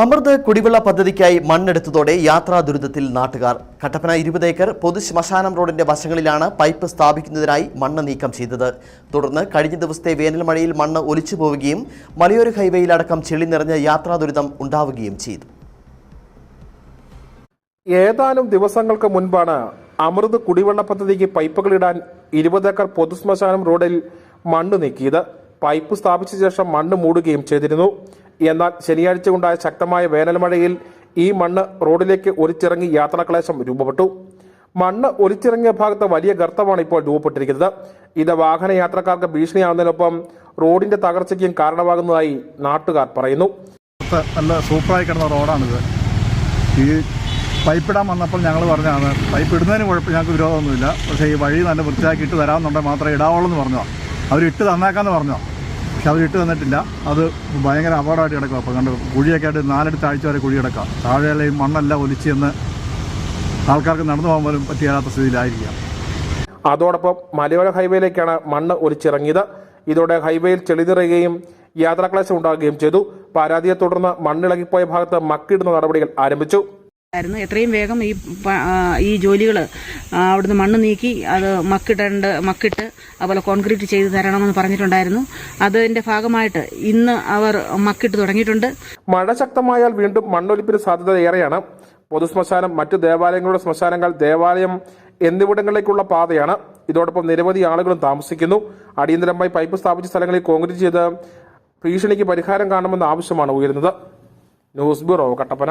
അമൃത് കുടിവെള്ള പദ്ധതിക്കായി മണ്ണെടുത്തതോടെ യാത്രാ ദുരിതത്തിൽ നാട്ടുകാർ. കട്ടപ്പന ഇരുപത് ഏക്കർ പൊതു ശ്മശാനം റോഡിന്റെ വശങ്ങളിലാണ് പൈപ്പ് സ്ഥാപിക്കുന്നതിനായി മണ്ണ് നീക്കം ചെയ്തത്. തുടർന്ന് കഴിഞ്ഞ ദിവസത്തെ വേനൽമഴയിൽ മണ്ണ് ഒലിച്ചു പോവുകയും മലയോര ഹൈവേയിലടക്കം ചെളി നിറഞ്ഞ യാത്രാ ദുരിതം ഉണ്ടാവുകയും ചെയ്തു. ഏതാനും ദിവസങ്ങൾക്ക് മുൻപാണ് അമൃത് കുടിവെള്ള പദ്ധതിക്ക് പൈപ്പുകൾ ഇടാൻ ഇരുപത് ഏക്കർ പൊതുശ്മശാനം റോഡിൽ മണ്ണ് നീക്കിയത്. പൈപ്പ് സ്ഥാപിച്ച ശേഷം മണ്ണ് മൂടുകയും ചെയ്തിരുന്നു. എന്നാൽ ശനിയാഴ്ച ഉണ്ടായ ശക്തമായ വേനൽമഴയിൽ ഈ മണ്ണ് റോഡിലേക്ക് ഒലിച്ചിറങ്ങി യാത്രാക്ലേശം രൂപപ്പെട്ടു. മണ്ണ് ഒലിച്ചിറങ്ങിയ ഭാഗത്ത് വലിയ ഗർത്തമാണ് ഇപ്പോൾ രൂപപ്പെട്ടിരിക്കുന്നത്. ഇത് വാഹന യാത്രക്കാർക്ക് ഭീഷണിയാവുന്നതിനൊപ്പം റോഡിന്റെ തകർച്ചയ്ക്കും കാരണമാകുന്നതായി നാട്ടുകാർ പറയുന്നു. നല്ല സൂപ്പറായി കിടന്ന റോഡാണിത്. ഈ പൈപ്പ് ഇടാൻ വന്നപ്പോൾ ഞങ്ങൾ പറഞ്ഞതാണ് പൈപ്പ് ഇടുന്നതിന് കുഴപ്പം ഞങ്ങൾക്ക് വിരോധമൊന്നുമില്ല. പക്ഷേ ഈ വഴി നല്ല വൃത്തിയാക്കി ഇട്ട് തരാമെന്നുണ്ടെങ്കിൽ മാത്രമേ ഇടാവുള്ളൂ എന്ന് പറഞ്ഞോ അവർ ഇട്ട് തന്നേക്കാന്ന് പറഞ്ഞോ പക്ഷെ അവർ ഇട്ട് തന്നിട്ടില്ല. അത് ഭയങ്കര അപകടമായിട്ട് കിടക്കുക അപ്പോൾ കണ്ട് കുഴിയൊക്കെ ആയിട്ട് നാലെടുത്ത് ആഴ്ച വരെ കുഴി കിടക്കാം. താഴെയുള്ള ഈ മണ്ണെല്ലാം ഒലിച്ച് എന്ന് ആൾക്കാർക്ക് നടന്നു പോകാൻ പോലും പറ്റിയാത്ത സ്ഥിതിയിലായിരിക്കാം. അതോടൊപ്പം മലയോര ഹൈവേയിലേക്കാണ് മണ്ണ് ഒലിച്ചിറങ്ങിയത്. ഇതോടെ ഹൈവേയിൽ ചെളിതിറയുകയും യാത്രാക്ലേശം ഉണ്ടാകുകയും ചെയ്തു. പരാതിയെ തുടർന്ന് മണ്ണിളകിപ്പോയ ഭാഗത്ത് മക്കിടുന്ന നടപടികൾ ആരംഭിച്ചു. ആയിരുന്നു. എത്രയും വേഗം ഈ ഈ ജോലികൾ അവിടുന്ന് മണ്ണ് നീക്കി അത് മക്കിടേണ്ട മക്കിട്ട് അതുപോലെ കോൺക്രീറ്റ് ചെയ്ത് തരണമെന്ന് പറഞ്ഞിട്ടുണ്ടായിരുന്നു. അതിന്റെ ഭാഗമായിട്ട് ഇന്ന് അവർ മക്കിട്ട് തുടങ്ങിയിട്ടുണ്ട്. മഴ ശക്തമായാൽ വീണ്ടും മണ്ണൊലിപ്പിന് സാധ്യത ഏറെയാണ്. പൊതുശ്മശാനം മറ്റു ദേവാലയങ്ങളുടെ ശ്മശാനങ്ങൾ ദേവാലയം എന്നിവിടങ്ങളിലേക്കുള്ള പാതയാണ്. ഇതോടൊപ്പം നിരവധി ആളുകളും താമസിക്കുന്നു. അടിയന്തരമായി പൈപ്പ് സ്ഥാപിച്ച സ്ഥലങ്ങളിൽ കോൺക്രീറ്റ് ചെയ്ത് ഭീഷണിക്ക് പരിഹാരം കാണണമെന്ന ആവശ്യമാണ് ഉയരുന്നത്. News bureau Kattappana.